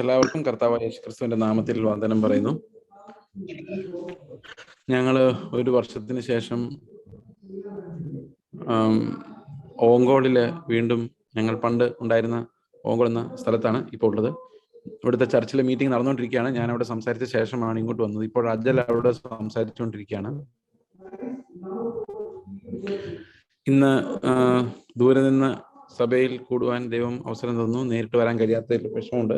എല്ലാവർക്കും കർത്താവ് യേശു ക്രിസ്തുവിന്റെ നാമത്തിൽ വന്ദനം പറയുന്നു. ഞങ്ങൾ ഒരു വർഷത്തിന് ശേഷം ഓങ്കോളിൽ വീണ്ടും ഞങ്ങൾ പണ്ട് ഉണ്ടായിരുന്ന ഓങ്കോൾ എന്ന സ്ഥലത്താണ് ഇപ്പോൾ ഉള്ളത്. ഇവിടുത്തെ ചർച്ചിലെ മീറ്റിംഗ് നടന്നുകൊണ്ടിരിക്കുകയാണ്. ഞാൻ അവിടെ സംസാരിച്ച ശേഷമാണ് ഇങ്ങോട്ട് വന്നത്. ഇപ്പോൾ അജ്ജൽ അവിടെ സംസാരിച്ചുകൊണ്ടിരിക്കുകയാണ്. ഇന്ന് ദൂരെ നിന്ന് സഭയിൽ കൂടുവാൻ ദൈവം അവസരം തന്നു. നേരിട്ട് വരാൻ കഴിയാത്തതിൽ വിഷമമുണ്ട്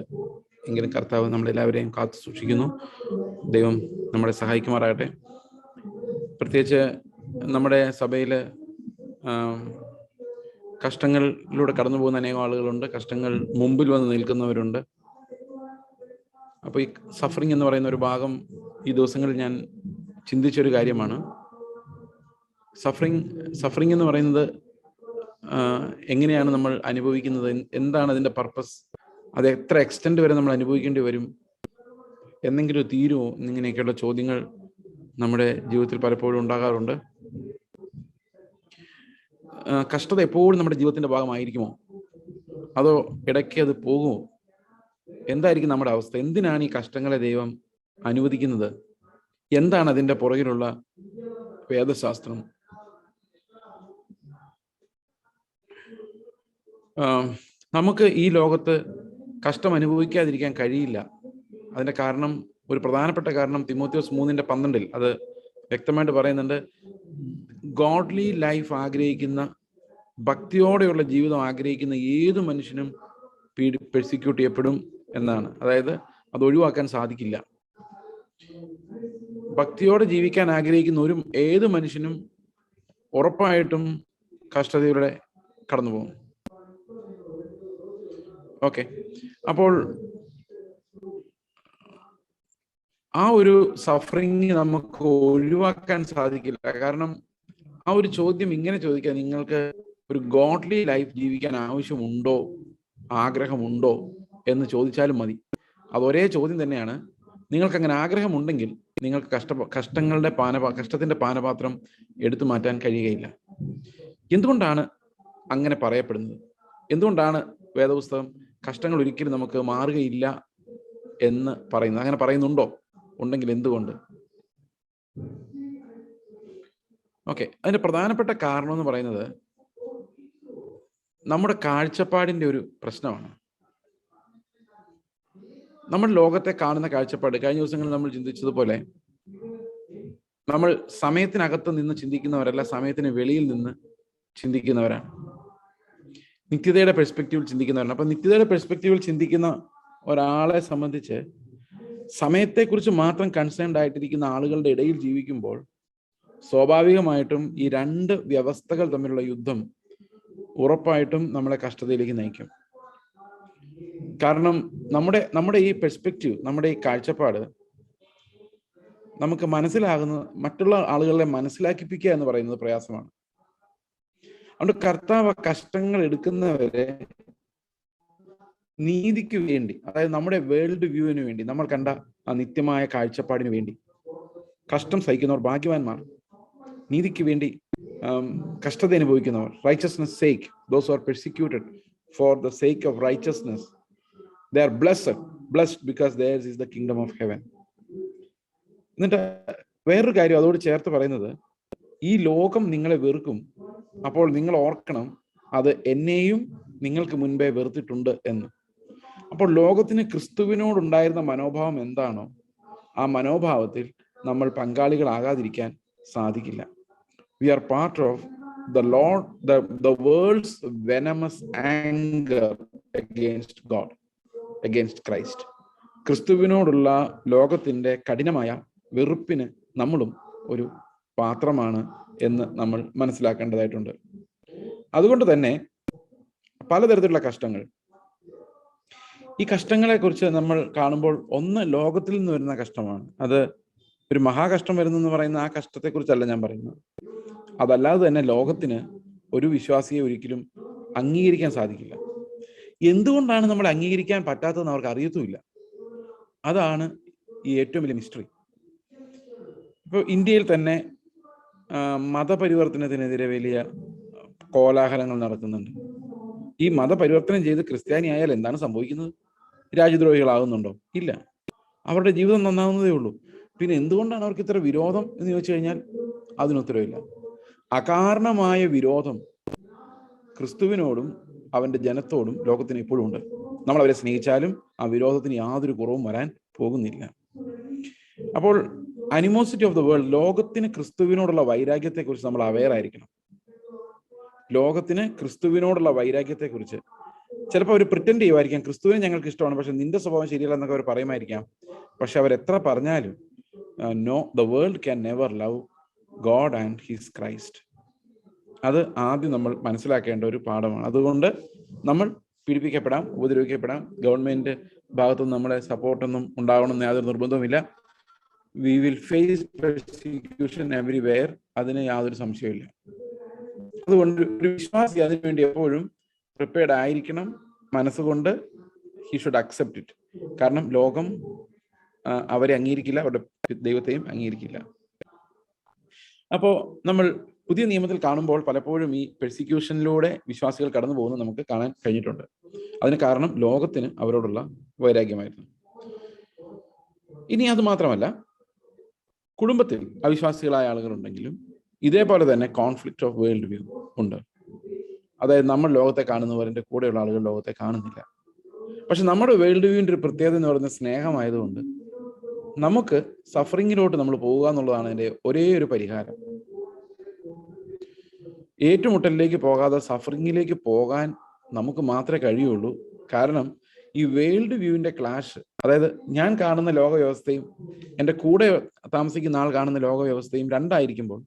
എങ്കിലും കർത്താവ് നമ്മളെല്ലാവരെയും കാത്തു സൂക്ഷിക്കുന്നു. ദൈവം നമ്മളെ സഹായിക്കുമാറാകട്ടെ. പ്രത്യേകിച്ച് നമ്മുടെ സഭയിൽ കഷ്ടങ്ങളിലൂടെ കടന്നു പോകുന്ന അനേകം ആളുകളുണ്ട്. കഷ്ടങ്ങൾ മുമ്പിൽ വന്ന് നിൽക്കുന്നവരുണ്ട്. അപ്പോൾ ഈ സഫറിങ് എന്ന് പറയുന്ന ഒരു ഭാഗം ഈ ദിവസങ്ങളിൽ ഞാൻ ചിന്തിച്ചൊരു കാര്യമാണ്. സഫറിങ് സഫറിങ് എന്ന് പറയുന്നത് എങ്ങനെയാണ് നമ്മൾ അനുഭവിക്കുന്നത്? എന്താണ് അതിന്റെ പർപ്പസ്? അത് എത്ര എക്സ്റ്റെൻഡ് വരെ നമ്മൾ അനുഭവിക്കേണ്ടി വരും? എന്നെങ്കിലും തീരുമോ എന്നിങ്ങനെയൊക്കെയുള്ള ചോദ്യങ്ങൾ നമ്മുടെ ജീവിതത്തിൽ പലപ്പോഴും ഉണ്ടാകാറുണ്ട്. കഷ്ടത എപ്പോഴും നമ്മുടെ ജീവിതത്തിന്റെ ഭാഗമായിരിക്കുമോ? അതോ ഇടയ്ക്ക് അത് പോകുമോ? എന്തായിരിക്കും നമ്മുടെ അവസ്ഥ? എന്തിനാണ് ഈ കഷ്ടങ്ങളെ ദൈവം അനുവദിക്കുന്നത്? എന്താണ് അതിന്റെ പുറകിലുള്ള വേദശാസ്ത്രം? നമുക്ക് ഈ ലോകത്ത് കഷ്ടം അനുഭവിക്കാതിരിക്കാൻ കഴിയില്ല. അതിന്റെ കാരണം ഒരു പ്രധാനപ്പെട്ട കാരണം തിമോത്യോസ് മൂന്നിന്റെ പന്ത്രണ്ടിൽ അത് വ്യക്തമായിട്ട് പറയുന്നുണ്ട്. ഗോഡ്ലി ലൈഫ് ആഗ്രഹിക്കുന്ന ഭക്തിയോടെയുള്ള ജീവിതം ആഗ്രഹിക്കുന്ന ഏത് മനുഷ്യനും പീഡി പെർസിക്യൂട്ട് ചെയ്യപ്പെടും എന്നാണ്. അതായത് അത് ഒഴിവാക്കാൻ സാധിക്കില്ല. ഭക്തിയോടെ ജീവിക്കാൻ ആഗ്രഹിക്കുന്ന ഒരു ഏത് മനുഷ്യനും ഉറപ്പായിട്ടും കഷ്ടതയിലൂടെ കടന്നു പോകും ഓക്കെ അപ്പോൾ ആ ഒരു സഫറിങ് നമുക്ക് ഒഴിവാക്കാൻ സാധിക്കില്ല. കാരണം ആ ഒരു ചോദ്യം ഇങ്ങനെ ചോദിക്കാൻ നിങ്ങൾക്ക് ഒരു ഗോഡ്ലി ലൈഫ് ജീവിക്കാൻ ആവശ്യമുണ്ടോ ആഗ്രഹമുണ്ടോ എന്ന് ചോദിച്ചാലും മതി. അത് ഒരേ ചോദ്യം തന്നെയാണ്. നിങ്ങൾക്ക് അങ്ങനെ ആഗ്രഹമുണ്ടെങ്കിൽ നിങ്ങൾക്ക് കഷ്ട കഷ്ടങ്ങളുടെ പാനപാ കഷ്ടത്തിന്റെ പാനപാത്രം എടുത്തു മാറ്റാൻ കഴിയുകയില്ല. എന്തുകൊണ്ടാണ് അങ്ങനെ പറയപ്പെടുന്നത്? എന്തുകൊണ്ടാണ് വേദപുസ്തകം കഷ്ടങ്ങൾ ഒരിക്കലും നമുക്ക് മാറുകയില്ല എന്ന് പറയുന്നത്. അങ്ങനെ പറയുന്നുണ്ടോ? ഉണ്ടെങ്കിൽ എന്തുകൊണ്ട്? ഓക്കെ. അതിന്റെ പ്രധാനപ്പെട്ട കാരണം എന്ന് പറയുന്നത് നമ്മുടെ കാഴ്ചപ്പാടിന്റെ ഒരു പ്രശ്നമാണ്. നമ്മൾ ലോകത്തെ കാണുന്ന കാഴ്ചപ്പാട്. കഴിഞ്ഞ ദിവസങ്ങളിൽ നമ്മൾ ചിന്തിച്ചതുപോലെ നമ്മൾ സമയത്തിനകത്ത് നിന്ന് ചിന്തിക്കുന്നവരല്ല സമയത്തിന് വെളിയിൽ നിന്ന് ചിന്തിക്കുന്നവരാണ്. നിത്യതയുടെ പെർസ്പെക്റ്റീവിൽ ചിന്തിക്കുന്നവരാണ് അപ്പൊ നിത്യതയുടെ പെർസ്പെക്റ്റീവിൽ ചിന്തിക്കുന്ന ഒരാളെ സംബന്ധിച്ച് സമയത്തെക്കുറിച്ച് മാത്രം കൺസേൺഡ് ആയിട്ടിരിക്കുന്ന ആളുകളുടെ ഇടയിൽ ജീവിക്കുമ്പോൾ സ്വാഭാവികമായിട്ടും ഈ രണ്ട് വ്യവസ്ഥകൾ തമ്മിലുള്ള യുദ്ധം ഉറപ്പായിട്ടും നമ്മളെ കഷ്ടതയിലേക്ക് നയിക്കും. കാരണം നമ്മുടെ നമ്മുടെ ഈ പെർസ്പെക്റ്റീവ് നമ്മുടെ ഈ കാഴ്ചപ്പാട് നമുക്ക് മനസ്സിലാകുന്ന മറ്റുള്ള ആളുകളെ മനസ്സിലാക്കിപ്പിക്കുക എന്ന് പറയുന്നത് പ്രയാസമാണ്. അതുകൊണ്ട് കർത്താവ് കഷ്ടങ്ങൾ എടുക്കുന്നവരെ നീതിക്ക് വേണ്ടി അതായത് നമ്മുടെ വേൾഡ് വ്യൂവിന് വേണ്ടി നമ്മൾ കണ്ട ആ നിത്യമായ കാഴ്ചപ്പാടിന് വേണ്ടി കഷ്ടം സഹിക്കുന്നവർ ഭാഗ്യവാന്മാർ നീതിക്ക് വേണ്ടി കഷ്ടത അനുഭവിക്കുന്നവർ righteousness sake those are persecuted for the sake of righteousness they are blessed blessed because their is the kingdom of heaven എന്നിട്ട് വേറൊരു കാര്യം അതോട് ചേർത്ത് പറയുന്നത് ഈ ലോകം നിങ്ങളെ വെറുക്കും. അപ്പോൾ നിങ്ങൾ ഓർക്കണം അത് എന്നെയും നിങ്ങൾക്ക് മുൻപേ വെറുത്തിട്ടുണ്ട് എന്ന്. അപ്പോൾ ലോകത്തിന് ക്രിസ്തുവിനോടുണ്ടായിരുന്ന മനോഭാവം എന്താണോ ആ മനോഭാവത്തിൽ നമ്മൾ പങ്കാളികളാകാതിരിക്കാൻ സാധിക്കില്ല. We are part of the Lord the the world's venomous anger against God against Christ ക്രിസ്തുവിനോടുള്ള ലോകത്തിന്റെ കഠിനമായ വെറുപ്പിന് നമ്മളും ഒരു പാത്രമാണ് എന്ന് നമ്മൾ മനസ്സിലാക്കേണ്ടതായിട്ടുണ്ട്. അതുകൊണ്ട് തന്നെ പലതരത്തിലുള്ള കഷ്ടങ്ങൾ. ഈ കഷ്ടങ്ങളെ കുറിച്ച് നമ്മൾ കാണുമ്പോൾ ഒന്ന് ലോകത്തിൽ നിന്ന് വരുന്ന കഷ്ടമാണ്. അത് ഒരു മഹാകഷ്ടം വരുന്നെന്ന് പറയുന്ന ആ കഷ്ടത്തെ കുറിച്ചല്ല ഞാൻ പറയുന്നത്. അതല്ലാതെ തന്നെ ലോകത്തിന് ഒരു വിശ്വാസിയെ ഒരിക്കലും അംഗീകരിക്കാൻ സാധിക്കില്ല. എന്തുകൊണ്ടാണ് നമ്മൾ അംഗീകരിക്കാൻ പറ്റാത്തതെന്ന് അവർക്ക് അറിയത്തുമില്ല. അതാണ് ഈ ഏറ്റവും വലിയ മിസ്റ്ററി ഇപ്പോൾ ഇന്ത്യയിൽ തന്നെ മതപരിവർത്തനത്തിനെതിരെ വലിയ കോലാഹലങ്ങൾ നടക്കുന്നുണ്ട്. ഈ മതപരിവർത്തനം ചെയ്ത് ക്രിസ്ത്യാനി ആയാൽ എന്താണ് സംഭവിക്കുന്നത്? രാജ്യദ്രോഹികളാകുന്നുണ്ടോ? ഇല്ല. അവരുടെ ജീവിതം നന്നാവുന്നതേ ഉള്ളൂ. പിന്നെ എന്തുകൊണ്ടാണ് അവർക്ക് ഇത്ര വിരോധം എന്ന് ചോദിച്ചു കഴിഞ്ഞാൽ അതിനുത്തരവില്ല അകാരണമായ വിരോധം ക്രിസ്തുവിനോടും അവന്റെ ജനത്തോടും ലോകത്തിന് ഇപ്പോഴും ഉണ്ട്. നമ്മൾ അവരെ സ്നേഹിച്ചാലും ആ വിരോധത്തിന് യാതൊരു കുറവും വരാൻ പോകുന്നില്ല. അപ്പോൾ അനിമോസിറ്റി ഓഫ് ദ വേൾഡ് ലോകത്തിന് ക്രിസ്തുവിനോടുള്ള വൈരാഗ്യത്തെക്കുറിച്ച് നമ്മൾ അവെയർ ആയിരിക്കണം. ലോകത്തിന് ക്രിസ്തുവിനോടുള്ള വൈരാഗ്യത്തെക്കുറിച്ച്. ചിലപ്പോൾ അവർ പ്രിറ്റൻഡ് ചെയ്യുമായിരിക്കാം ക്രിസ്തുവിനെ ഞങ്ങൾക്ക് ഇഷ്ടമാണ് പക്ഷെ നിന്റെ സ്വഭാവം ശരിയല്ല എന്നൊക്കെ അവർ പറയുമായിരിക്കാം. പക്ഷെ അവർ എത്ര പറഞ്ഞാലും no the world can never love God and his Christ അത് ആദ്യം നമ്മൾ മനസ്സിലാക്കേണ്ട ഒരു പാഠമാണ്. അതുകൊണ്ട് നമ്മൾ പീഡിപ്പിക്കപ്പെടാം ഉപദ്രവിക്കപ്പെടാം. ഗവൺമെന്റ് ഭാഗത്തുനിന്ന് നമ്മളെ സപ്പോർട്ടൊന്നും ഉണ്ടാവണമെന്ന് യാതൊരു നിർബന്ധവുമില്ല. We will face persecution everywhere അതിന് യാതൊരു സംശയമില്ല അതുകൊണ്ട് ഒരു വിശ്വാസി അതിനുവേണ്ടി എപ്പോഴും പ്രിപ്പയർഡ് ആയിരിക്കണം മനസ്സുകൊണ്ട്. ഹി ഷുഡ് അക്സെപ്റ്റ് ഇറ്റ് കാരണം ലോകം അവരെ അംഗീകരിക്കില്ല. അവരുടെ ദൈവത്തെയും അംഗീകരിക്കില്ല. അപ്പോൾ നമ്മൾ പുതിയ നിയമത്തിൽ കാണുമ്പോൾ പലപ്പോഴും ഈ പെർസിക്യൂഷനിലൂടെ വിശ്വാസികൾ കടന്നു പോകുന്നത് നമുക്ക് കാണാൻ കഴിഞ്ഞിട്ടുണ്ട്. അതിന് കാരണം ലോകത്തിന് അവരോടുള്ള വൈരാഗ്യമായിരുന്നു. ഇനി അത് മാത്രമല്ല കുടുംബത്തിൽ അവിശ്വാസികളായ ആളുകളുണ്ടെങ്കിലും ഇതേപോലെ തന്നെ കോൺഫ്ലിക്റ്റ് ഓഫ് വേൾഡ് വ്യൂ ഉണ്ട്. അതായത് നമ്മൾ ലോകത്തെ കാണുന്നവരെ കൂടെയുള്ള ആളുകൾ ലോകത്തെ കാണുന്നില്ല. പക്ഷെ നമ്മുടെ വേൾഡ് വ്യൂവിന്റെ ഒരു പ്രത്യേകത എന്ന് പറയുന്നത് സ്നേഹമായതുകൊണ്ട് നമുക്ക് സഫറിങ്ങിലോട്ട് നമ്മൾ പോവുക എന്നുള്ളതാണ് എന്റെ ഒരേ ഒരു പരിഹാരം. ഏറ്റുമുട്ടലിലേക്ക് പോകാതെ സഫറിങ്ങിലേക്ക് പോകാൻ നമുക്ക് മാത്രമേ കഴിയുള്ളൂ. കാരണം ഈ വേൾഡ് വ്യൂവിന്റെ ക്ലാഷ് അതായത് ഞാൻ കാണുന്ന ലോക വ്യവസ്ഥയും എന്റെ കൂടെ താമസിക്കുന്ന ആൾ കാണുന്ന ലോക വ്യവസ്ഥയും രണ്ടായിരിക്കുമ്പോൾ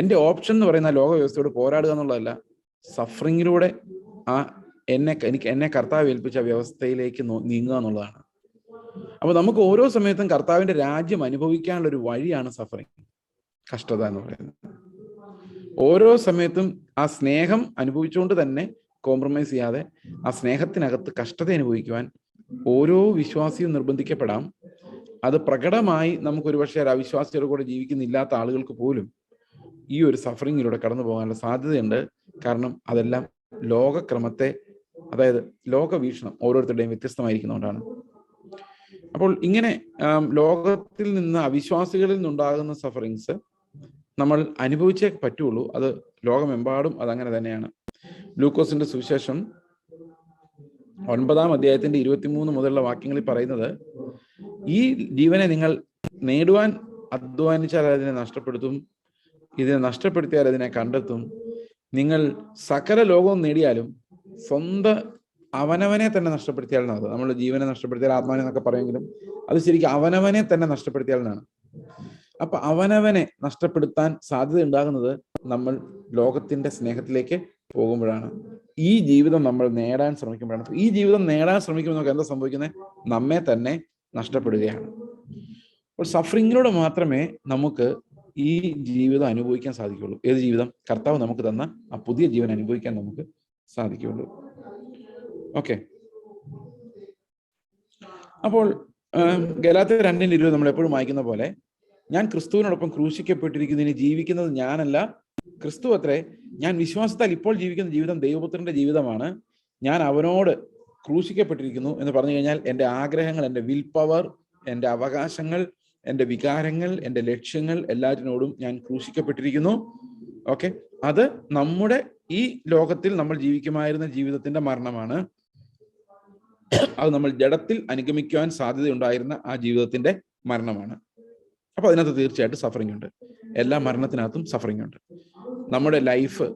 എന്റെ ഓപ്ഷൻ എന്ന് പറയുന്ന ലോക വ്യവസ്ഥയോട് പോരാടുക എന്നുള്ളതല്ല സഫറിങ്ങിലൂടെ ആ എന്നെ എനിക്ക് എന്നെ കർത്താവ് ഏൽപ്പിച്ച വ്യവസ്ഥയിലേക്ക് നീങ്ങുക എന്നുള്ളതാണ്. അപ്പൊ നമുക്ക് ഓരോ സമയത്തും കർത്താവിന്റെ രാജ്യം അനുഭവിക്കാനുള്ള ഒരു വഴിയാണ് സഫറിങ് കഷ്ടത എന്ന് പറയുന്നത്. ഓരോ സമയത്തും ആ സ്നേഹം അനുഭവിച്ചുകൊണ്ട് തന്നെ കോംപ്രമൈസ് ചെയ്യാതെ ആ സ്നേഹത്തിനകത്ത് കഷ്ടത അനുഭവിക്കുവാൻ ഓരോ വിശ്വാസിയും നിർബന്ധിക്കപ്പെടാം. അത് പ്രകടമായി നമുക്ക് ഒരുപക്ഷെ ഒരു അവിശ്വാസിയുടെ കൂടെ ജീവിക്കുന്നില്ലാത്ത ആളുകൾക്ക് പോലും ഈ ഒരു സഫറിങ്ങിലൂടെ കടന്നു പോകാനുള്ള സാധ്യതയുണ്ട്. കാരണം അതെല്ലാം ലോകക്രമത്തെ അതായത് ലോകവീക്ഷണം ഓരോരുത്തരുടെയും വ്യത്യസ്തമായിരിക്കുന്നതുകൊണ്ടാണ്. അപ്പോൾ ഇങ്ങനെ ലോകത്തിൽ നിന്ന് അവിശ്വാസികളിൽ നിന്നുണ്ടാകുന്ന സഫറിങ്സ് നമ്മൾ അനുഭവിച്ചേ പറ്റുള്ളൂ. അത് ലോകമെമ്പാടും അതങ്ങനെ തന്നെയാണ്. ലൂക്കോസിന്റെ സുവിശേഷം ഒൻപതാം അധ്യായത്തിന്റെ ഇരുപത്തിമൂന്ന് മുതലുള്ള വാക്യങ്ങളിൽ പറയുന്നത് ഈ ജീവനെ നിങ്ങൾ നേടുവാൻ അധ്വാനിച്ചാൽ അതിനെ നഷ്ടപ്പെടുത്തും ഇതിനെ നഷ്ടപ്പെടുത്തിയാൽ അതിനെ കണ്ടെത്തും. നിങ്ങൾ സകല ലോകവും നേടിയാലും സ്വന്തം അവനവനെ തന്നെ നഷ്ടപ്പെടുത്തിയാൽ അത് നമ്മൾ ജീവനെ നഷ്ടപ്പെടുത്തിയാൽ ആത്മാവിനെ എന്നൊക്കെ പറയുമെങ്കിലും അത് ശരിക്കും അവനവനെ തന്നെ നഷ്ടപ്പെടുത്തിയാൽ എന്നാണ്. അപ്പൊ അവനവനെ നഷ്ടപ്പെടുത്താൻ സാധ്യത ഉണ്ടാകുന്നത് നമ്മൾ ലോകത്തിന്റെ സ്നേഹത്തിലേക്ക് പോകുമ്പോഴാണ്. ഈ ജീവിതം നമ്മൾ നേടാൻ ശ്രമിക്കുമ്പോഴാണ്. ഈ ജീവിതം നേടാൻ ശ്രമിക്കുമ്പോൾ നമുക്ക് എന്താ സംഭവിക്കുന്നത് നമ്മെ തന്നെ നഷ്ടപ്പെടുകയാണ്. അപ്പോൾ സഫറിങ്ങിലൂടെ മാത്രമേ നമുക്ക് ഈ ജീവിതം അനുഭവിക്കാൻ സാധിക്കുള്ളൂ ഏത് ജീവിതം? കർത്താവ് നമുക്ക് തന്ന ആ പുതിയ ജീവൻ അനുഭവിക്കാൻ നമുക്ക് സാധിക്കുള്ളൂ ഓക്കെ. അപ്പോൾ ഗലാത്ത രണ്ടിന്റെ ഇരുപത് നമ്മൾ എപ്പോഴും വായിക്കുന്ന പോലെ ഞാൻ ക്രിസ്തുവിനോടൊപ്പം ക്രൂശിക്കപ്പെട്ടിരിക്കുന്നതിന് ജീവിക്കുന്നത് ഞാനല്ല. ക്രിസ്തു അത്രേ ഞാൻ വിശ്വാസത്താൽ ഇപ്പോൾ ജീവിക്കുന്ന ജീവിതം ദൈവപുത്രന്റെ ജീവിതമാണ്. ഞാൻ അവനോട് ക്രൂശിക്കപ്പെട്ടിരിക്കുന്നു എന്ന് പറഞ്ഞു കഴിഞ്ഞാൽ എന്റെ ആഗ്രഹങ്ങൾ എന്റെ വിൽ പവർ എന്റെ അവകാശങ്ങൾ എന്റെ വികാരങ്ങൾ എന്റെ ലക്ഷ്യങ്ങൾ എല്ലാറ്റിനോടും ഞാൻ ക്രൂശിക്കപ്പെട്ടിരിക്കുന്നു. ഓക്കെ? അത് നമ്മുടെ ഈ ലോകത്തിൽ നമ്മൾ ജീവിക്കുമായിരുന്ന ജീവിതത്തിന്റെ മരണമാണ്. അത് നമ്മൾ ജഡത്തിൽ അനുഗമിക്കുവാൻ സാധ്യതയുണ്ടായിരുന്ന ആ ജീവിതത്തിന്റെ മരണമാണ്. അപ്പൊ അതിനകത്ത് തീർച്ചയായിട്ടും സഫറിംഗ് ഉണ്ട്. എല്ലാ മരണത്തിനകത്തും സഫറിംഗ് ഉണ്ട്. നമ്മുടെ ലൈഫ്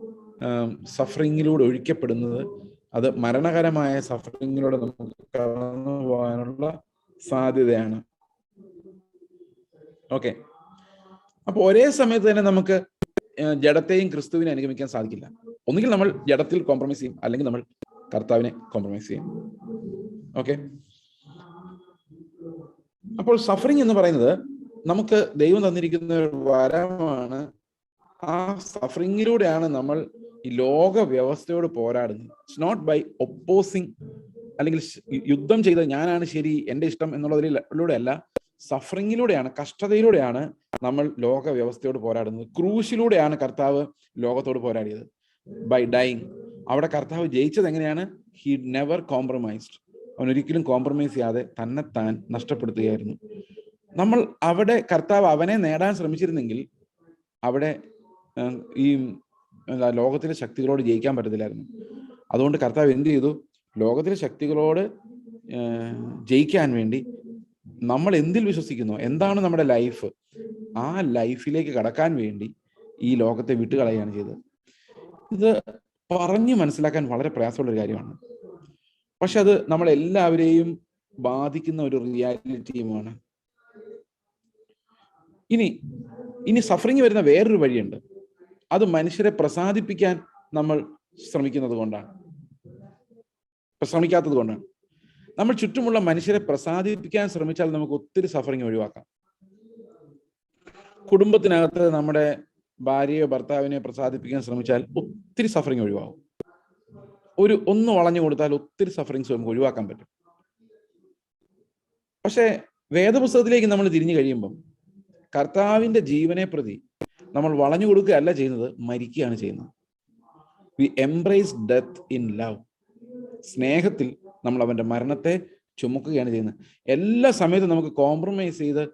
സഫറിങ്ങിലൂടെ ഒഴിക്കപ്പെടുന്നത് അത് മരണകരമായ സഫറിങ്ങിലൂടെ നമുക്ക് കടന്നു പോകാനുള്ള സാധ്യതയാണ്. ഓക്കെ അപ്പൊ ഒരേ സമയത്ത് തന്നെ നമുക്ക് ജഡത്തെയും ക്രിസ്തുവിനെ അനുഗമിക്കാൻ സാധിക്കില്ല. ഒന്നുകിൽ നമ്മൾ ജഡത്തിൽ കോംപ്രമൈസ് ചെയ്യും അല്ലെങ്കിൽ നമ്മൾ കർത്താവിനെ കോംപ്രമൈസ് ചെയ്യും. ഓക്കെ അപ്പോൾ സഫറിങ് എന്ന് പറയുന്നത് നമുക്ക് ദൈവം തന്നിരിക്കുന്ന ഒരു വരമാണ് ആ സഫറിങ്ങിലൂടെയാണ് നമ്മൾ ഈ ലോക വ്യവസ്ഥയോട് പോരാടുന്നത്. ഇറ്റ്സ് നോട്ട് ബൈ ഒപ്പോസിങ് അല്ലെങ്കിൽ യുദ്ധം ചെയ്ത ഞാനാണ് ശരി എന്റെ ഇഷ്ടം എന്നുള്ളതിലൂടെയല്ല സഫറിങ്ങിലൂടെയാണ് കഷ്ടതയിലൂടെയാണ് നമ്മൾ ലോക വ്യവസ്ഥയോട് പോരാടുന്നത്. ക്രൂശിലൂടെയാണ് കർത്താവ് ലോകത്തോട് പോരാടിയത്. ബൈ ഡൈങ് അവിടെ കർത്താവ് ജയിച്ചത് എങ്ങനെയാണ്? ഹി നെവർ കോംപ്രമൈസ്ഡ് അവൻ ഒരിക്കലും കോംപ്രമൈസ് ചെയ്യാതെ തന്നെത്താൻ നഷ്ടപ്പെടുത്തുകയായിരുന്നു. നമ്മൾ അവിടെ കർത്താവ് അവനെ നേടാൻ ശ്രമിച്ചിരുന്നെങ്കിൽ അവിടെ ഈ എന്താ ലോകത്തിലെ ശക്തികളോട് ജയിക്കാൻ പറ്റത്തില്ലായിരുന്നു. അതുകൊണ്ട് കർത്താവ് എന്ത് ചെയ്തു? ലോകത്തിലെ ശക്തികളോട് ജയിക്കാൻ വേണ്ടി നമ്മൾ എന്തിൽ വിശ്വസിക്കുന്നു? എന്താണ് നമ്മുടെ ലൈഫ്? ആ ലൈഫിലേക്ക് കടക്കാൻ വേണ്ടി ഈ ലോകത്തെ വിട്ടുകളയുകയാണ് ചെയ്തത്. ഇത് പറഞ്ഞു മനസ്സിലാക്കാൻ വളരെ പ്രയാസമുള്ള ഒരു കാര്യമാണ്. പക്ഷെ അത് നമ്മളെല്ലാവരെയും ബാധിക്കുന്ന ഒരു റിയാലിറ്റിയുമാണ് ഇനി ഇനി സഫറിങ് വരുന്ന വേറൊരു വഴിയുണ്ട്. അത് മനുഷ്യരെ പ്രസാദിപ്പിക്കാൻ നമ്മൾ ശ്രമിക്കുന്നത് കൊണ്ടാണ്. ശ്രമിക്കാത്തത് കൊണ്ടാണ്. നമ്മൾ ചുറ്റുമുള്ള മനുഷ്യരെ പ്രസാദിപ്പിക്കാൻ ശ്രമിച്ചാൽ നമുക്ക് ഒത്തിരി സഫറിങ് ഒഴിവാക്കാം. കുടുംബത്തിനകത്ത് നമ്മുടെ ഭാര്യയോ ഭർത്താവിനെ പ്രസാദിപ്പിക്കാൻ ശ്രമിച്ചാൽ ഒത്തിരി സഫറിങ് ഒഴിവാകും. ഒരു ഒന്ന് വളഞ്ഞു കൊടുത്താൽ ഒത്തിരി സഫറിങ്സ് നമുക്ക് ഒഴിവാക്കാൻ പറ്റും. പക്ഷേ വേദപുസ്തകത്തിലേക്ക് നമ്മൾ തിരിഞ്ഞു കഴിയുമ്പം കർത്താവിന്റെ ജീവനെ പ്രതി നമ്മൾ വളഞ്ഞു കൊടുക്കുകയല്ല ചെയ്യുന്നത് മരിക്കുകയാണ് ചെയ്യുന്നത്. We embrace death in love സ്നേഹത്തിൽ നമ്മൾ അവന്റെ മരണത്തെ ചുമക്കുകയാണ് ചെയ്യുന്നത്. എല്ലാ സമയത്തും നമുക്ക് കോംപ്രമൈസ് ചെയ്ത്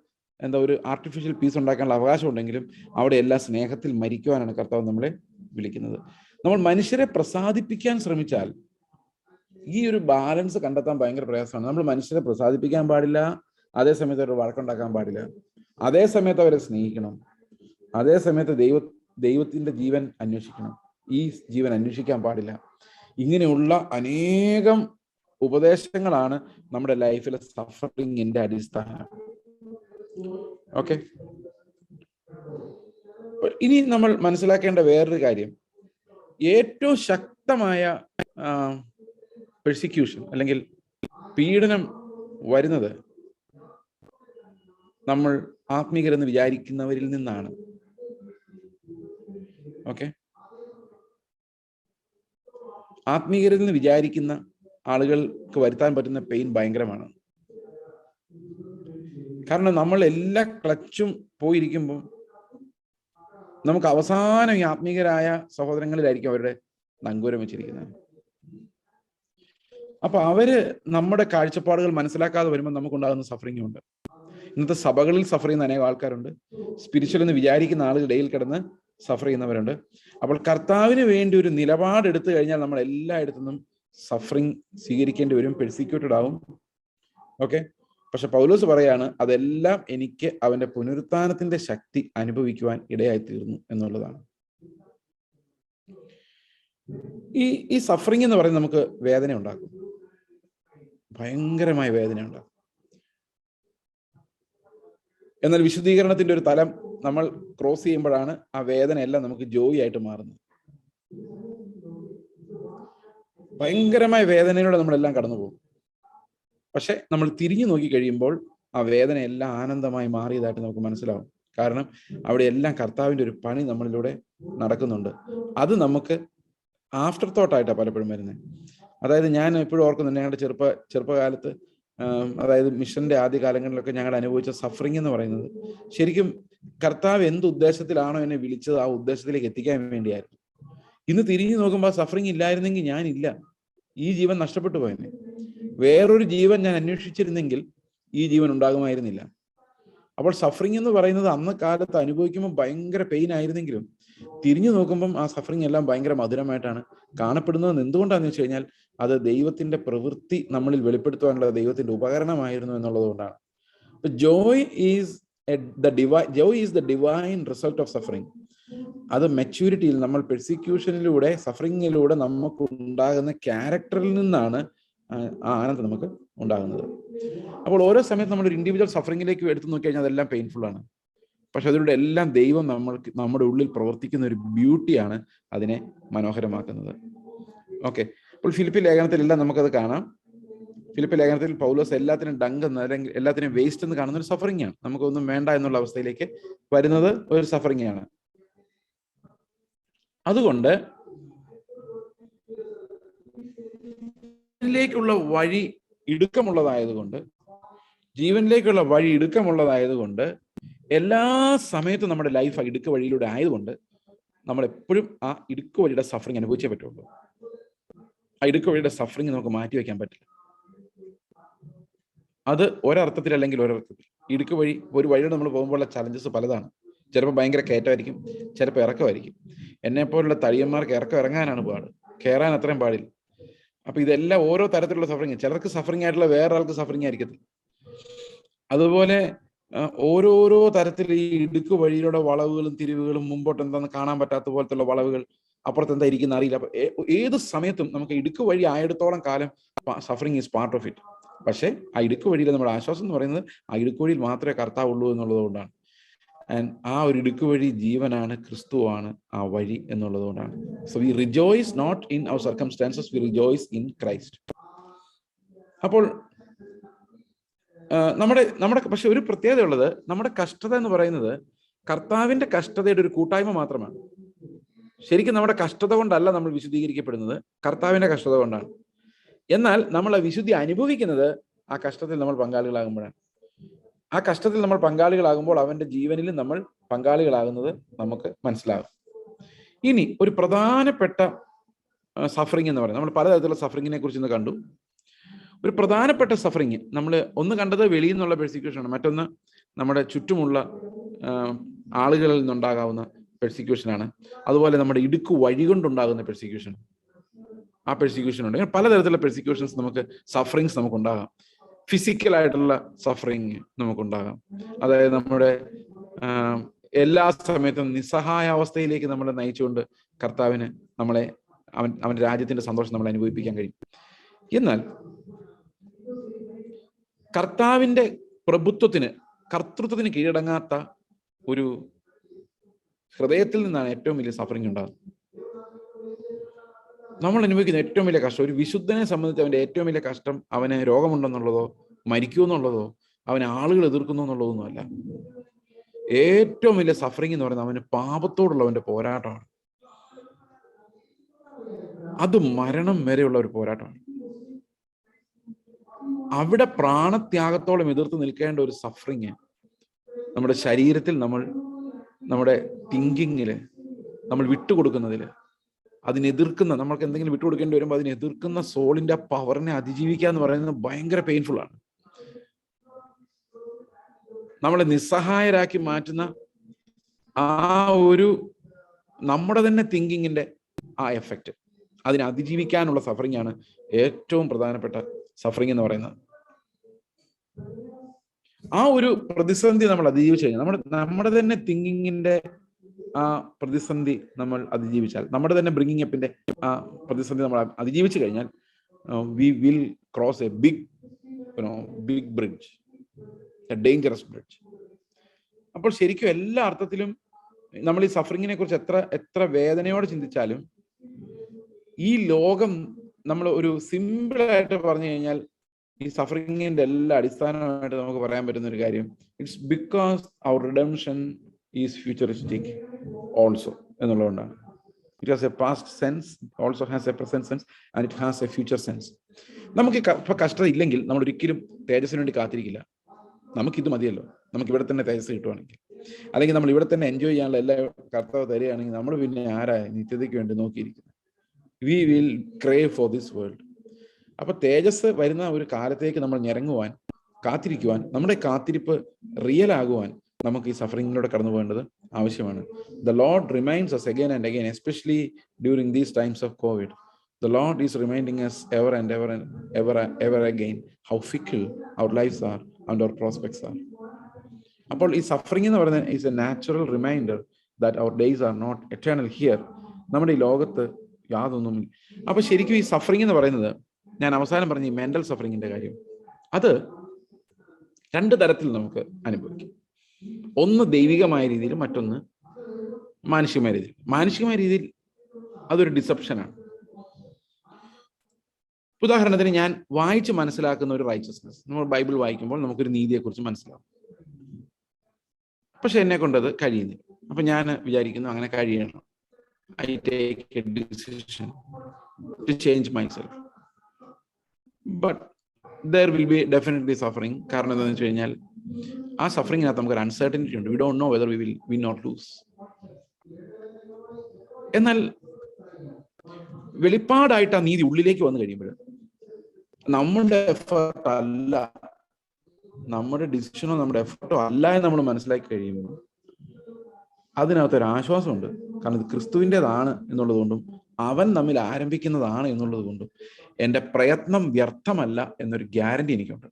എന്താ ഒരു ആർട്ടിഫിഷ്യൽ പീസ് ഉണ്ടാക്കാനുള്ള അവകാശം ഉണ്ടെങ്കിലും അവിടെ എല്ലാ സ്നേഹത്തിൽ മരിക്കുവാനാണ് കർത്താവ് നമ്മളെ വിളിക്കുന്നത്. നമ്മൾ മനുഷ്യരെ പ്രസാദിപ്പിക്കാൻ ശ്രമിച്ചാൽ ഈ ഒരു ബാലൻസ് കണ്ടെത്താൻ ഭയങ്കര പ്രയാസമാണ്. നമ്മൾ മനുഷ്യരെ പ്രസാദിപ്പിക്കാൻ പാടില്ല അതേസമയത്ത് ഒരു വഴക്കുണ്ടാക്കാൻ പാടില്ല. അതേ സമയത്ത് അവരെ സ്നേഹിക്കണം. അതേ സമയത്ത് ദൈവ ദൈവത്തിന്റെ ജീവൻ അന്വേഷിക്കണം. ഈ ജീവൻ അന്വേഷിക്കാൻ പാടില്ല. ഇങ്ങനെയുള്ള അനേകം ഉപദേശങ്ങളാണ് നമ്മുടെ ലൈഫിലെ സഫറിങ്ങിന്റെ അടിസ്ഥാനം. ഓക്കെ ഇനി നമ്മൾ മനസ്സിലാക്കേണ്ട വേറൊരു കാര്യം. ഏറ്റവും ശക്തമായ പെർസിക്യൂഷൻ അല്ലെങ്കിൽ പീഡനം വരുന്നത് നമ്മൾ ആത്മീകരെന്ന് വിചാരിക്കുന്നവരിൽ നിന്നാണ്. ഓക്കെ ആത്മീകരിൽ നിന്ന് വിചാരിക്കുന്ന ആളുകൾക്ക് വരുത്താൻ പറ്റുന്ന പെയിൻ ഭയങ്കരമാണ്. കാരണം നമ്മൾ എല്ലാ ക്ലച്ചും പോയിരിക്കുമ്പോൾ നമുക്ക് അവസാനം ഈ ആത്മീകരായ സഹോദരങ്ങളിലായിരിക്കും അവരുടെ നങ്കൂരം വെച്ചിരിക്കുന്നത്. അപ്പൊ അവർ നമ്മുടെ കാഴ്ചപ്പാടുകൾ മനസ്സിലാക്കാതെ വരുമ്പോൾ നമുക്കുണ്ടാകുന്ന സഫറിംഗും ഉണ്ട്. ഇന്നത്തെ സഭകളിൽ സഫർ ചെയ്യുന്ന അനേകം ആൾക്കാരുണ്ട്. സ്പിരിച്വൽ എന്ന് വിചാരിക്കുന്ന ആളുകൾ ഇടയിൽ കിടന്ന് സഫർ ചെയ്യുന്നവരുണ്ട്. അപ്പോൾ കർത്താവിന് വേണ്ടി ഒരു നിലപാട് എടുത്തു കഴിഞ്ഞാൽ നമ്മൾ എല്ലായിടത്തുനിന്നും സഫറിങ് സ്വീകരിക്കേണ്ടി വരും പെർസിക്യൂട്ടഡ് ആവും. ഓക്കെ പക്ഷെ പൗലോസ് പറയാണ് അതെല്ലാം എനിക്ക് അവന്റെ പുനരുത്ഥാനത്തിന്റെ ശക്തി അനുഭവിക്കുവാൻ ഇടയായി തീർന്നു എന്നുള്ളതാണ്. ഈ ഈ സഫറിങ് എന്ന് പറയുന്നത് നമുക്ക് വേദന ഉണ്ടാക്കും ഭയങ്കരമായ വേദന ഉണ്ടാക്കും എന്നാൽ വിശുദ്ധീകരണത്തിന്റെ ഒരു തലം നമ്മൾ ക്രോസ് ചെയ്യുമ്പോഴാണ് ആ വേദന എല്ലാം നമുക്ക് ജോയി ആയിട്ട് മാറുന്നത്. ഭയങ്കരമായ വേദനയിലൂടെ നമ്മളെല്ലാം കടന്നു പോകും പക്ഷെ നമ്മൾ തിരിഞ്ഞു നോക്കി കഴിയുമ്പോൾ ആ വേദന എല്ലാം ആനന്ദമായി മാറിയതായിട്ട് നമുക്ക് മനസ്സിലാവും. കാരണം അവിടെ എല്ലാം കർത്താവിന്റെ ഒരു പണി നമ്മളിലൂടെ നടക്കുന്നുണ്ട്. അത് നമുക്ക് ആഫ്റ്റർ തോട്ടായിട്ടാണ് പലപ്പോഴും വരുന്നത്. അതായത് ഞാൻ എപ്പോഴും ഓർക്കുന്നുണ്ട് ഞങ്ങളുടെ ചെറുപ്പ ചെറുപ്പകാലത്ത് അതായത് മിഷന്റെ ആദ്യ കാലങ്ങളിലൊക്കെ ഞങ്ങൾ അനുഭവിച്ച സഫറിങ് എന്ന് പറയുന്നത്. ശരിക്കും കർത്താവ് എന്ത് ഉദ്ദേശത്തിലാണോ എന്നെ വിളിച്ചത് ആ ഉദ്ദേശത്തിലേക്ക് എത്തിക്കാൻ വേണ്ടിയായിരുന്നു. ഇന്ന് തിരിഞ്ഞു നോക്കുമ്പോൾ സഫറിങ് ഇല്ലായിരുന്നെങ്കിൽ ഞാനില്ല. ഈ ജീവൻ നഷ്ടപ്പെട്ടു പോയെന്നെ. വേറൊരു ജീവൻ ഞാൻ അന്വേഷിച്ചിരുന്നെങ്കിൽ ഈ ജീവൻ ഉണ്ടാകുമായിരുന്നില്ല. അപ്പോൾ സഫറിങ് എന്ന് പറയുന്നത് അന്ന് കാലത്ത് അനുഭവിക്കുമ്പോൾ ഭയങ്കര പെയിൻ ആയിരുന്നെങ്കിലും തിരിഞ്ഞു നോക്കുമ്പം ആ സഫറിങ് എല്ലാം ഭയങ്കര മധുരമായിട്ടാണ് കാണപ്പെടുന്നത് എന്തുകൊണ്ടാന്ന് വെച്ച് കഴിഞ്ഞാൽ അത് ദൈവത്തിന്റെ പ്രവൃത്തി നമ്മളിൽ വെളിപ്പെടുത്തുവാനുള്ള ദൈവത്തിന്റെ ഉപകരണമായിരുന്നു എന്നുള്ളത് കൊണ്ടാണ് joy is the divine joy is the divine result of suffering. അത് മെച്യൂരിറ്റിയിൽ നമ്മൾ പെർസിക്യൂഷനിലൂടെ സഫറിങ്ങിലൂടെ നമുക്ക് ഉണ്ടാകുന്ന ക്യാരക്ടറിൽ നിന്നാണ് ആ ആനന്ദം നമുക്ക് ഉണ്ടാകുന്നത്. അപ്പോൾ ഓരോ സമയത്ത് നമ്മൾ ഒരു ഇൻഡിവിജ്വൽ സഫറിങ്ങിലേക്ക് എടുത്തു നോക്കി കഴിഞ്ഞാൽ അതെല്ലാം പെയിൻഫുൾ ആണ്. പക്ഷെ അതിലൂടെ എല്ലാം ദൈവം നമ്മൾക്ക് നമ്മുടെ ഉള്ളിൽ പ്രവർത്തിക്കുന്ന ഒരു ബ്യൂട്ടിയാണ് അതിനെ മനോഹരമാക്കുന്നത്. ഓക്കെ അപ്പോൾ ഫിലിപ്പി ലേഖനത്തിലെല്ലാം നമുക്കത് കാണാം. ഫിലിപ്പി ലേഖനത്തിൽ പൗലോസ് എല്ലാത്തിനും ഡങ്ക് എന്ന് അല്ലെങ്കിൽ എല്ലാത്തിനും വേസ്റ്റ് എന്ന് കാണുന്ന ഒരു സഫറിംഗ് ആണ്. നമുക്കൊന്നും വേണ്ട എന്നുള്ള അവസ്ഥയിലേക്ക് വരുന്നത് ഒരു സഫറിംഗ് ആണ്. അതുകൊണ്ട് ജീവനിലേക്കുള്ള വഴി ഇടുക്കമുള്ളതായതുകൊണ്ട് ജീവനിലേക്കുള്ള വഴി ഇടുക്കമുള്ളതായതുകൊണ്ട് എല്ലാ സമയത്തും നമ്മുടെ ലൈഫ് ഇടുക്ക വഴിയിലൂടെ ആയതുകൊണ്ട് നമ്മൾ എപ്പോഴും ആ ഇടുക്ക വഴിയുടെ സഫറിങ് അനുഭവിച്ചേ പറ്റുള്ളൂ. ആ ഇടുക്ക വഴിയുടെ സഫറിങ് നമുക്ക് മാറ്റി വയ്ക്കാൻ പറ്റില്ല. അത് ഒരർത്ഥത്തിൽ അല്ലെങ്കിൽ ഒരർത്ഥത്തിൽ. ഇടുക്ക് വഴി ഒരു വഴിയുടെ നമ്മൾ പോകുമ്പോഴുള്ള ചലഞ്ചസ് പലതാണ്. ചിലപ്പോൾ ഭയങ്കര കയറ്റമായിരിക്കും ചിലപ്പോൾ ഇറക്കമായിരിക്കും. എന്നെപ്പോലുള്ള തടിയന്മാർക്ക് ഇറക്കം ഇറങ്ങാനാണ് പാട്. കയറാൻ അത്രയും പാടില്ല. അപ്പൊ ഇതെല്ലാം ഓരോ തരത്തിലുള്ള സഫറിങ് ചിലർക്ക് സഫറിങ് ആയിട്ടുള്ള വേറെ ആൾക്ക് സഫറിങ് ആയിരിക്കത്തില്ല. അതുപോലെ ഓരോരോ തരത്തിൽ ഈ ഇടുക്ക് വഴിയിലൂടെ വളവുകളും തിരിവുകളും മുമ്പോട്ട് എന്താണെന്ന് കാണാൻ പറ്റാത്ത പോലത്തുള്ള വളവുകൾ അപ്പുറത്ത് എന്താ ഇരിക്കുന്ന അറിയില്ല അപ്പൊ ഏത് സമയത്തും നമുക്ക് ഇടുക്ക് വഴി ആയിടത്തോളം കാലം suffering is part of it പക്ഷേ ആ ഇടുക്ക് വഴിയിൽ നമ്മുടെ ആശ്വാസം എന്ന് പറയുന്നത് ആ ഇടുക്ക് വഴിയിൽ മാത്രമേ കർത്താവുള്ളൂ എന്നുള്ളത് കൊണ്ടാണ്. ആൻഡ് ആ ഒരു ഇടുക്ക് വഴി ജീവനാണ് ക്രിസ്തുവാണ് ആ വഴി എന്നുള്ളത് കൊണ്ടാണ്. So we rejoice not in our circumstances we rejoice in Christ അപ്പോൾ നമ്മുടെ നമ്മുടെ പക്ഷെ ഒരു പ്രത്യേകതയുള്ളത് നമ്മുടെ കഷ്ടത എന്ന് പറയുന്നത് കർത്താവിന്റെ കഷ്ടതയുടെ ഒരു കൂട്ടായ്മ മാത്രമാണ്. ശരിക്കും നമ്മുടെ കഷ്ടത കൊണ്ടല്ല നമ്മൾ വിശുദ്ധീകരിക്കപ്പെടുന്നത്. കർത്താവിന്റെ കഷ്ടത കൊണ്ടാണ്. എന്നാൽ നമ്മൾ ആ വിശുദ്ധി അനുഭവിക്കുന്നത് ആ കഷ്ടത്തിൽ നമ്മൾ പങ്കാളികളാകുമ്പോഴാണ്. ആ കഷ്ടത്തിൽ നമ്മൾ പങ്കാളികളാകുമ്പോൾ അവന്റെ ജീവനിലും നമ്മൾ പങ്കാളികളാകുന്നത് നമുക്ക് മനസ്സിലാകും. ഇനി ഒരു പ്രധാനപ്പെട്ട സഫറിങ് എന്ന് പറയുന്നത് നമ്മൾ പലതരത്തിലുള്ള സഫറിങ്ങിനെ കുറിച്ച് ഇന്ന് കണ്ടു. ഒരു പ്രധാനപ്പെട്ട സഫറിങ് നമ്മൾ ഒന്ന് കണ്ടത് വെളിയിൽ നിന്നുള്ള പെർസിക്യൂഷൻ ആണ്. മറ്റൊന്ന് നമ്മുടെ ചുറ്റുമുള്ള ആളുകളിൽ നിന്നുണ്ടാകാവുന്ന പെർസിക്യൂഷൻ ആണ്. അതുപോലെ നമ്മുടെ ഇടുക്ക് വഴി കൊണ്ടുണ്ടാകുന്ന പെർസിക്യൂഷൻ ആ പെർസിക്യൂഷൻ ഉണ്ട്. ഇങ്ങനെ പലതരത്തിലുള്ള പെർസിക്യൂഷൻസ് നമുക്ക് സഫറിങ്സ് നമുക്ക് ഉണ്ടാകാം ഫിസിക്കൽ ആയിട്ടുള്ള സഫറിങ് നമുക്കുണ്ടാകാം. അതായത് നമ്മുടെ എല്ലാ സമയത്തും നിസ്സഹായ അവസ്ഥയിലേക്ക് നമ്മളെ നയിച്ചുകൊണ്ട് കർത്താവിന് നമ്മളെ അവൻ അവന്റെ രാജ്യത്തിന്റെ സന്തോഷം നമ്മൾ അനുഭവിപ്പിക്കാൻ കഴിയും. എന്നാൽ കർത്താവിന്റെ പ്രഭുത്വത്തിന് കർത്തൃത്വത്തിന് കീഴടങ്ങാത്ത ഒരു ഹൃദയത്തിൽ നിന്നാണ് ഏറ്റവും വലിയ സഫറിങ് ഉണ്ടാകുന്നത് നമ്മൾ അനുഭവിക്കുന്ന ഏറ്റവും വലിയ കഷ്ടം ഒരു വിശുദ്ധനെ സംബന്ധിച്ച് അവന്റെ ഏറ്റവും വലിയ കഷ്ടം അവന് രോഗമുണ്ടെന്നുള്ളതോ മരിക്കൂ എന്നുള്ളതോ അവനെ ആളുകൾ എതിർക്കുന്നു എന്നുള്ളതൊന്നും അല്ല. ഏറ്റവും വലിയ സഫറിങ് എന്ന് പറയുന്നത് അവന് പാപത്തോടുള്ളവന്റെ പോരാട്ടമാണ്. അത് മരണം വരെയുള്ള ഒരു പോരാട്ടമാണ്. അവിടെ പ്രാണത്യാഗത്തോളം എതിർത്ത് നിൽക്കേണ്ട ഒരു സഫറിങ് നമ്മുടെ ശരീരത്തിൽ നമ്മൾ നമ്മുടെ തിങ്കിങ്ങിൽ നമ്മൾ വിട്ടുകൊടുക്കുന്നതിൽ അതിനെതിർക്കുന്ന നമ്മൾക്ക് എന്തെങ്കിലും വിട്ടുകൊടുക്കേണ്ടി വരുമ്പോൾ അതിനെതിർക്കുന്ന സോളിന്റെ ആ പവറിനെ അതിജീവിക്കുക എന്ന് പറയുന്നത് ഭയങ്കര പെയിൻഫുൾ ആണ്. നമ്മളെ നിസ്സഹായരാക്കി മാറ്റുന്ന ആ ഒരു നമ്മുടെ തന്നെ തിങ്കിങ്ങിന്റെ ആ എഫക്റ്റ് അതിനെ അതിജീവിക്കാനുള്ള സഫറിംഗ് ആണ് ഏറ്റവും പ്രധാനപ്പെട്ട സഫറിംഗ് എന്ന് പറയുന്നത്. ആ ഒരു പ്രതിസന്ധി നമ്മൾ അതിജീവിച്ചു കഴിഞ്ഞാൽ നമ്മുടെ നമ്മുടെ തന്നെ തിങ്കിങ്ങിന്റെ ആ പ്രതിസന്ധി നമ്മൾ അതിജീവിച്ചാൽ നമ്മുടെ തന്നെ ബ്രിങ്ങിങ് അപ്പിന്റെ ആ പ്രതിസന്ധി നമ്മൾ അതിജീവിച്ചു കഴിഞ്ഞാൽ we will cross a big big bridge a dangerous bridge അപ്പോൾ ശരിക്കും എല്ലാ അർത്ഥത്തിലും നമ്മൾ ഈ സഫറിങ്ങിനെ കുറിച്ച് എത്ര എത്ര വേദനയോടെ ചിന്തിച്ചാലും ഈ ലോകം നമ്മൾ ഒരു സിമ്പിൾ ആയിട്ട് പറഞ്ഞു കഴിഞ്ഞാൽ ഈ സഫറിങ്ങിന്റെ എല്ലാ അടിസ്ഥാനമായിട്ട് നമുക്ക് പറയാൻ പറ്റുന്ന ഒരു കാര്യം it's because our redemption is futuristic also എന്നുള്ളതുകൊണ്ടാണ്. It has a past sense also has a present sense and it has a future sense നമുക്ക് ഇപ്പൊ കഷ്ടത ഇല്ലെങ്കിൽ നമ്മൾ ഒരിക്കലും തേജസ്സിന് വേണ്ടി കാത്തിരിക്കില്ല. നമുക്കിത് മതിയല്ലോ. നമുക്ക് ഇവിടെ തന്നെ തേജസ് കിട്ടുവാണെങ്കിൽ. അല്ലെങ്കിൽ നമ്മൾ ഇവിടെ തന്നെ എൻജോയ് ചെയ്യാനുള്ള എല്ലാ കർത്താവ് തരികയാണെങ്കിൽ നമ്മൾ പിന്നെ ആരാ നിത്യതയ്ക്ക് വേണ്ടി നോക്കിയിരിക്കുന്നത്? We will crave for this world അപ്പൊ തേജസ് വരുന്ന ഒരു കാലത്തേക്ക് നമ്മൾ ഞെരങ്ങുവാൻ കാത്തിരിക്കുവാൻ നമ്മുടെ കാത്തിരിപ്പ് റിയൽ ആകുവാൻ നമുക്ക് ഈ സഫറിങ്ങിലൂടെ കടന്നു പോകേണ്ടത് ആവശ്യമാണ്. The Lord reminds us again and again especially during these times of Covid the Lord is reminding us ever and ever ever ever again how fickle our lives are and our prospects are അപ്പോൾ ഈ suffering എന്ന് പറയുന്നത് is a natural reminder that our days are not eternal here നമ്മുടെ ഈ ലോകത്ത് യാതൊന്നും അപ്പൊ ശരിക്കും ഈ സഫറിംഗ് എന്ന് പറയുന്നത് ഞാൻ അവസാനം പറഞ്ഞ ഈ മെന്റൽ സഫറിങ്ങിന്റെ കാര്യം. അത് രണ്ട് തരത്തിൽ നമുക്ക് അനുഭവിക്കാം. ഒന്ന് ദൈവികമായ രീതിയിൽ മറ്റൊന്ന് മാനുഷികമായ രീതിയിൽ. മാനുഷികമായ രീതിയിൽ അതൊരു ഡിസപ്ഷനാണ് ഉദാഹരണത്തിന് ഞാൻ വായിച്ച് മനസ്സിലാക്കുന്ന ഒരു റൈച്ചസ്നെസ് നമ്മൾ ബൈബിൾ വായിക്കുമ്പോൾ നമുക്കൊരു നീതിയെക്കുറിച്ച് മനസ്സിലാവും. പക്ഷെ എന്നെ കൊണ്ടത് കഴിയുന്നില്ല. അപ്പൊ ഞാൻ വിചാരിക്കുന്നു അങ്ങനെ കഴിയണം. I take a decision to change myself but there will be definitely suffering കാരണം എന്താണെന്ന് വെച്ച് കഴിഞ്ഞാൽ ആ സഫറിങ്ങിനകത്ത് നമുക്ക് ഒരു അൺസർട്ടനിറ്റി ഉണ്ട്. We don't know whether we will we not lose എന്നാൽ വെളിപ്പാടായിട്ട് ആ നീതി ഉള്ളിലേക്ക് വന്നു കഴിയുമ്പോൾ നമ്മളുടെ എഫേർട്ട് അല്ല. നമ്മുടെ ഡിസിഷനോ നമ്മുടെ എഫേർട്ടോ അല്ല എന്ന് നമ്മൾ മനസ്സിലാക്കി കഴിയുമ്പോൾ അതിനകത്ത് ഒരു ആശ്വാസമുണ്ട്. കാരണം ഇത് ക്രിസ്തുവിന്റെതാണ് എന്നുള്ളത് കൊണ്ടും അവൻ തമ്മിൽ ആരംഭിക്കുന്നതാണ് എന്നുള്ളത് കൊണ്ടും എന്റെ പ്രയത്നം വ്യർത്ഥമല്ല എന്നൊരു ഗ്യാരണ്ടി എനിക്കുണ്ട്.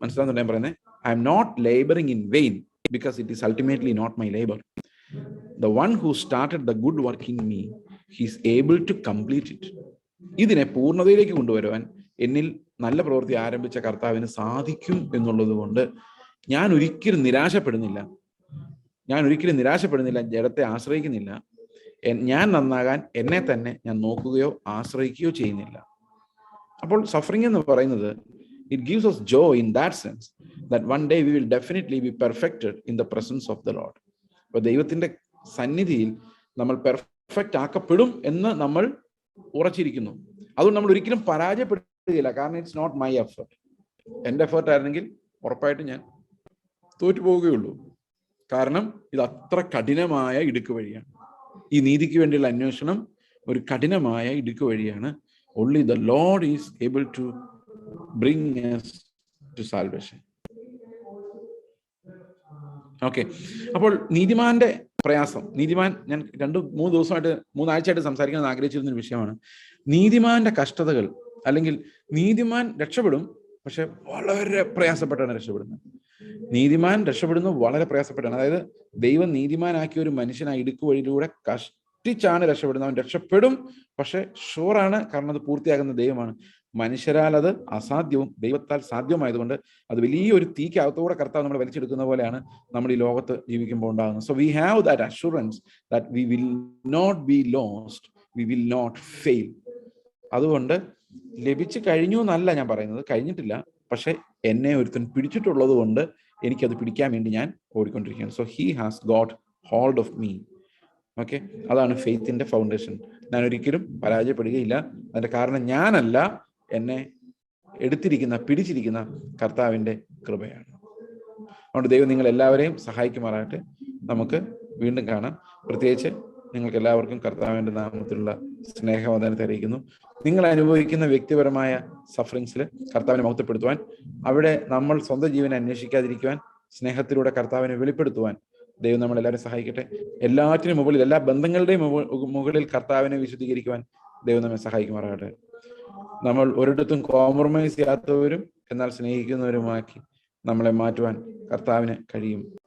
മനസ്സിലാകുന്നുണ്ട് ഞാൻ പറയുന്നത് I'm not labouring in vain because it is ultimately not my labour the one who started the good work in me his able to complete it ഇതിനെ പൂർണതയിലേക്ക് കൊണ്ടുവരുവാൻ എന്നിൽ നല്ല പ്രവൃത്തി ആരംഭിച്ച കർത്താവിന് സാധിക്കും എന്നുള്ളത് കൊണ്ട് ഞാൻ ഒരിക്കലും നിരാശപ്പെടുന്നില്ല. ഞാൻ ഒരിക്കലും നിരാശപ്പെടുന്നില്ല ജഡത്തെ ആശ്രയിക്കുന്നില്ല. ഞാൻ നന്നാകാൻ എന്നെ തന്നെ ഞാൻ നോക്കുകയോ ആശ്രയിക്കുകയോ ചെയ്യുന്നില്ല. അപ്പോൾ സഫറിങ് എന്ന് പറയുന്നത് it gives us joy in that sense that one day we will definitely be perfected in the presence of the Lord അപ്പൊ ദൈവത്തിന്റെ സന്നിധിയിൽ നമ്മൾ പെർഫെക്റ്റ് ആക്കപ്പെടും എന്ന് നമ്മൾ ഉറച്ചിരിക്കുന്നു. അതുകൊണ്ട് നമ്മൾ ഒരിക്കലും പരാജയപ്പെടുകയില്ല. കാരണം ഇറ്റ്സ് നോട്ട് മൈ എഫേർട്ട് എന്റെ എഫേർട്ട് ആയിരുന്നെങ്കിൽ ഉറപ്പായിട്ടും ഞാൻ തോറ്റു പോവുകയുള്ളൂ കാരണം ഇത് അത്ര കഠിനമായ ഇടുക്ക് വഴിയാണ്. ഈ നീതിക്ക് വേണ്ടിയുള്ള അന്വേഷണം ഒരു കഠിനമായ ഇടുക്ക് വഴിയാണ്. Only the Lord is able to bring to salvation okay അപ്പോൾ നീതിമാന്റെ പ്രയാസം. നീതിമാൻ ഞാൻ രണ്ട് മൂന്ന് ദിവസമായിട്ട് മൂന്നാഴ്ചയായിട്ട് സംസാരിക്കാൻ ആഗ്രഹിച്ചിരുന്ന ഒരു വിഷയമാണ്. നീതിമാന്റെ കഷ്ടതകൾ അല്ലെങ്കിൽ നീതിമാൻ രക്ഷപ്പെടും പക്ഷെ വളരെ പ്രയാസപ്പെട്ടാണ് രക്ഷപ്പെടുന്നത്. നീതിമാൻ രക്ഷപ്പെടുന്നു വളരെ പ്രയാസപ്പെട്ടാണ്. അതായത് ദൈവം നീതിമാനാക്കിയ ഒരു മനുഷ്യനായി ഇടുക്കു വഴിയിലൂടെ കഷ്ടിച്ചാണ് രക്ഷപ്പെടുന്നത്. അവൻ രക്ഷപ്പെടും പക്ഷെ ഷുവറാണ് കാരണം അത് പൂർത്തിയാകുന്ന ദൈവമാണ്. മനുഷ്യരാൽ അത് അസാധ്യവും ദൈവത്താൽ സാധ്യമായതുകൊണ്ട് അത് വലിയൊരു തീക്കകത്തൂടെ കർത്താവ് നമ്മൾ വലിച്ചെടുക്കുന്ന പോലെയാണ് നമ്മൾ ഈ ലോകത്ത് ജീവിക്കുമ്പോൾ ഉണ്ടാകുന്നത്. So we have that assurance that we will not be lost we will not fail അതുകൊണ്ട് ലഭിച്ചു കഴിഞ്ഞു എന്നല്ല ഞാൻ പറയുന്നത്. കഴിഞ്ഞിട്ടില്ല. പക്ഷെ എന്നെ ഒരുത്തൻ പിടിച്ചിട്ടുള്ളത് കൊണ്ട് എനിക്കത് പിടിക്കാൻ വേണ്ടി ഞാൻ ഓടിക്കൊണ്ടിരിക്കുകയാണ്. So he has got hold of me okay അതാണ് ഫെയ്ത്തിന്റെ ഫൗണ്ടേഷൻ ഞാൻ ഒരിക്കലും പരാജയപ്പെടുകയില്ല. അതിന്റെ കാരണം ഞാനല്ല എന്നെ എടുത്തിരിക്കുന്ന പിടിച്ചിരിക്കുന്ന കർത്താവിന്റെ കൃപയാണ്. അതുകൊണ്ട് ദൈവം നിങ്ങൾ എല്ലാവരെയും സഹായിക്കുമാറാകട്ടെ. നമുക്ക് വീണ്ടും കാണാം. പ്രത്യേകിച്ച് നിങ്ങൾക്ക് എല്ലാവർക്കും കർത്താവിന്റെ നാമത്തിലുള്ള സ്നേഹവദനത്തെ അറിയിക്കുന്നു നിങ്ങൾ അനുഭവിക്കുന്ന വ്യക്തിപരമായ സഫറിങ്സിൽ കർത്താവിനെ മഹത്വപ്പെടുത്തുവാൻ അവിടെ നമ്മൾ സ്വന്തം ജീവനെ അന്വേഷിക്കാതിരിക്കുവാൻ സ്നേഹത്തിലൂടെ കർത്താവിനെ വെളിപ്പെടുത്തുവാൻ ദൈവം നമ്മളെല്ലാവരും സഹായിക്കട്ടെ. എല്ലാറ്റിനും മുകളിൽ എല്ലാ ബന്ധങ്ങളുടെയും മുക- മുകളിൽ കർത്താവിനെ വിശദീകരിക്കുവാൻ ദൈവം നമ്മെ സഹായിക്കുമാറാകട്ടെ. നമ്മൾ ഒരിടത്തും കോംപ്രമൈസ് ചെയ്യാത്തവരും എന്നാൽ സ്നേഹിക്കുന്നവരുമാക്കി നമ്മളെ മാറ്റുവാൻ കർത്താവിന് കഴിയും.